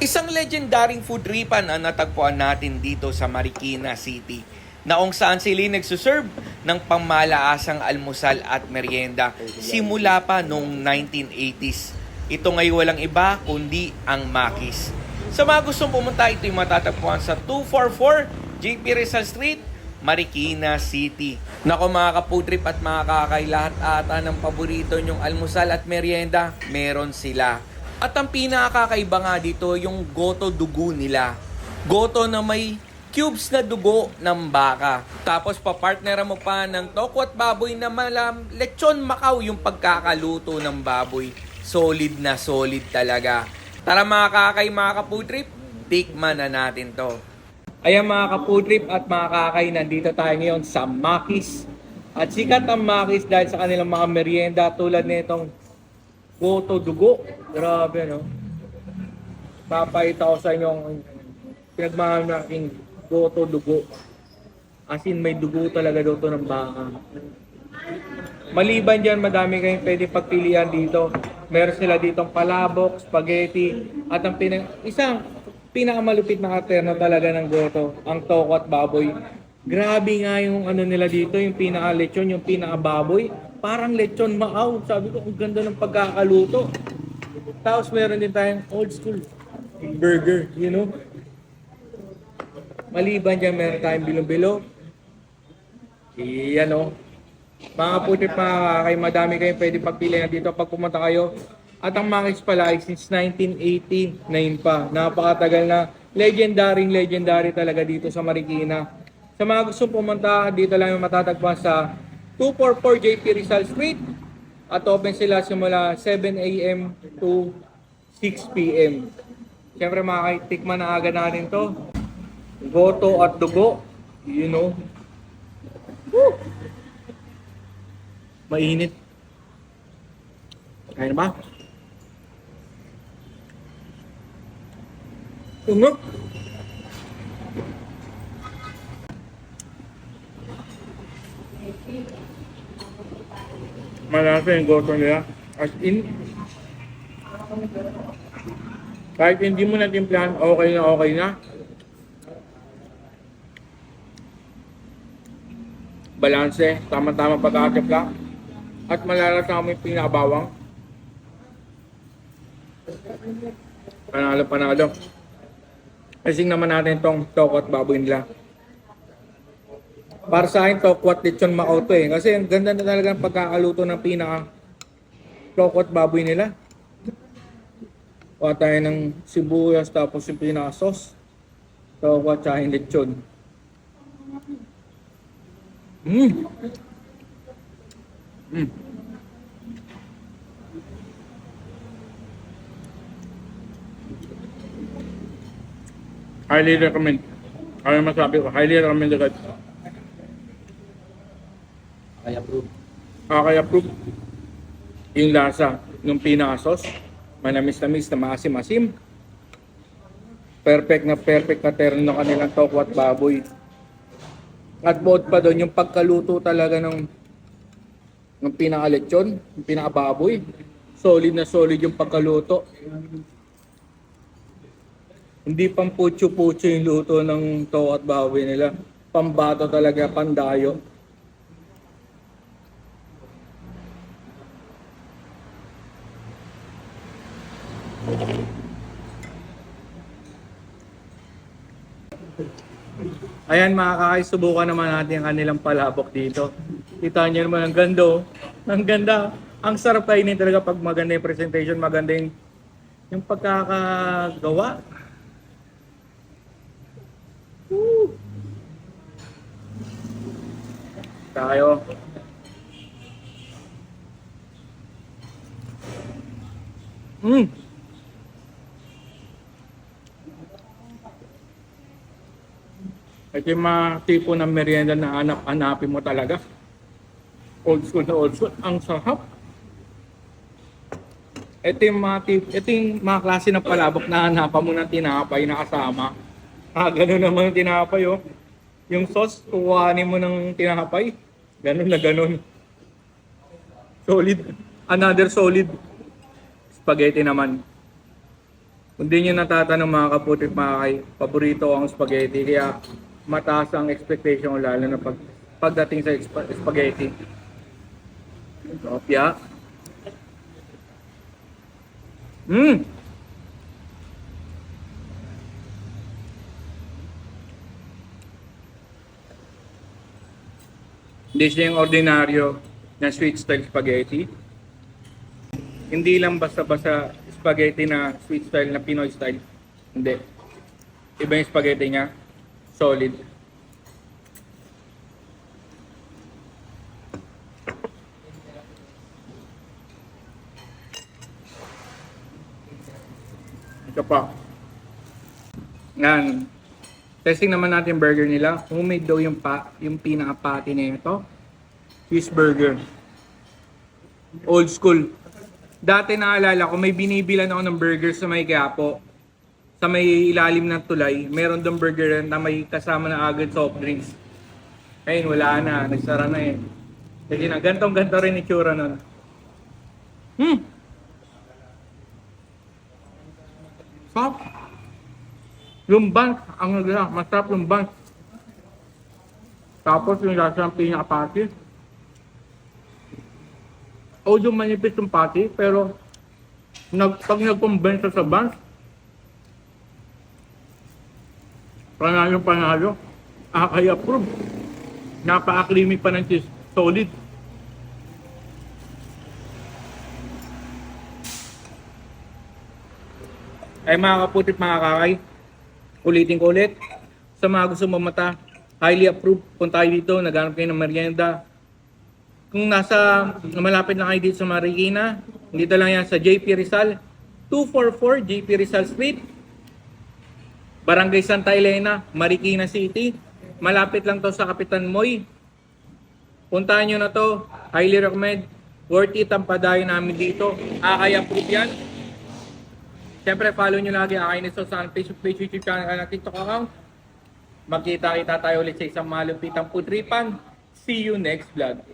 Isang legendaring food tripan ang natagpuan natin dito sa Marikina City na kung saan sila nagsuserve ng pamalaasang almusal at merienda simula pa noong 1980s. Ito ngayon walang iba kundi ang Makis. Sa mga gustong pumunta, ito yung matatagpuan sa 244 JP Rizal Street, Marikina City. Nako mga kaputrip at mga kakay, lahat ata ng paborito nyong almusal at merienda, meron sila. At ang pinakakaiba nga dito, yung goto dugo nila. Goto na may cubes na dugo ng baka. Tapos papartneran mo pa ng toko at baboy na malam, lechon Macau yung pagkakaluto ng baboy. Solid na solid talaga. Tara mga kakay, mga kaputrip, tikman na natin to. Ayan mga kaputrip at mga kakay, nandito tayo ngayon sa Makis. At sikat ang Makis dahil sa kanilang mga merienda tulad nitong Goto Dugo. Grabe no. Papakita ko sa inyo ang pinagmamalaking Goto Dugo. As in may dugo talaga daw to ng baka. Maliban dyan, madami kayong pwede pagpilian dito. Meron sila ditong palabok, spaghetti, at ang pinang, isang pinakamalupit na katerno talaga ng goto, ang toko at baboy. Grabe nga yung ano nila dito, yung pinaka-lechon, yung pinaka-baboy. Parang lechon maaw. Sabi ko, ang ganda ng pagkakaluto. Tapos meron din tayong old school burger, you know. Maliban dyan, meron tayong bilo-bilo. Iyan o. Mga putit mga kakay, madami kayong pwede pagpilian dito pag pumunta kayo. At ang Makis pala ay since 1989 pa. Napakatagal na. Legendary, legendary talaga dito sa Marikina. Sa mga gusto pumunta, dito lang yung matatagpuan sa 244 JP Rizal Street. At open sila simula 7 a.m. to 6 p.m. Siyempre mga kay, tikman na agad natin to. Goto at dugo. You know. Woo! Mainit. Kaya na ba? Ungok. Malasa yung goto nila. As in, kahit hindi mo na timplahan, okay na okay na. Balanse, tama-tama pagkakatimpla. At malalasa mo yung pinakabawang. Panalo, panalo. Kasing naman natin tong toko at baboy nila. Para sa akin, toko at lechon Macau to eh. Kasi ang ganda na talaga ng pagkakaluto ng pinaka toko at baboy nila. Kuha tayo ng sibuyas tapos yung pinaka sauce. Toko at saka yung lechon. Mm. Mm. Highly recommend. Ano masabi ko? Highly recommend agad. Kaya approve. Kakay-approve yung lasa ng pinaka-sauce. Manamis-namis na maasim-asim. Perfect na perfect na terno ng kanilang toko at baboy. At bukod pa doon, yung pagkaluto talaga ng ng pinaka-lechon, yung pinaka-baboy. Solid na solid yung pagkaluto. Hindi pang putyo-putyo yung luto ng toko at baboy nila. Pambato talaga, pandayo. Ayan mga kakay, subukan naman natin ang kanilang palabok dito. Kita niyo naman ang ganda. oh. Ang ganda. Ang sarap kainin talaga pag maganda yung presentation, maganda yung, yung pagkakagawa. Woo! Tayo. Mm. Ito yung mga tipo ng merienda na hanap-hanapin mo talaga. Old school na old school. Ang sarap. Ito yung mga tip, ito yung mga klase ng palabok na hanapan mo ng tinapay na kasama. Ah, ganun naman yung tinapay oh. Yung sauce, kukuhanin mo ng tinapay. Ganun na ganun. Solid. Another solid. Spaghetti naman. Kung di nyo natatanong mga kaputik mga kay, paborito ang spaghetti. Kaya mataas ang expectation ko lalo na pag, pagdating sa sp- spaghetti. Kopya. Mmm! Hindi siya yung ordinaryo na sweet style spaghetti. Hindi lang basta-basta spaghetti na sweet style na Pinoy style. Hindi. Iba yung spaghetti niya. Solid. Ito pa. Yan. Testing naman natin yung burger nila. Homemade daw yung pa, yung pinaka-patty na ito. Cheeseburger. Old school. Dati naalala ko, may binibilan ako ng burger sa may Quiapo. Sa may ilalim ng tulay, meron doon burger na may kasama na agad soft drinks. Ayun, wala na. Nagsara na eh. Kasi na, gantong-ganto rin itsura nun. Hmm! Sarap! Yung buns, ang nagla, masarap yung buns. Tapos yung lasa ng pinaka-patty. O yung manipis yung patty, pero nag, pag siya sa buns, panalo panalo, akay approve. Napaka-creamy pa ng cheese, solid. Ay mga kaputit mga kakay, ulitin ko ulit. Sa mga gusto mamata, highly approved. Punta kayo dito, naghanap kayo ng merienda. Kung nasa malapit na kayo dito sa Marikina, dito lang yan sa JP Rizal, 244 JP Rizal Street, Barangay Santa Elena, Marikina City. Malapit lang to sa Kapitan Moy. Puntahan nyo na to. Highly recommend. Worth it ang padayo namin dito. Akay approve yan. Siyempre, follow nyo lagi Akay Niso sa Facebook page, YouTube channel, at TikTok account. Magkita-kita tayo ulit sa isang malupitang putripan. See you next vlog.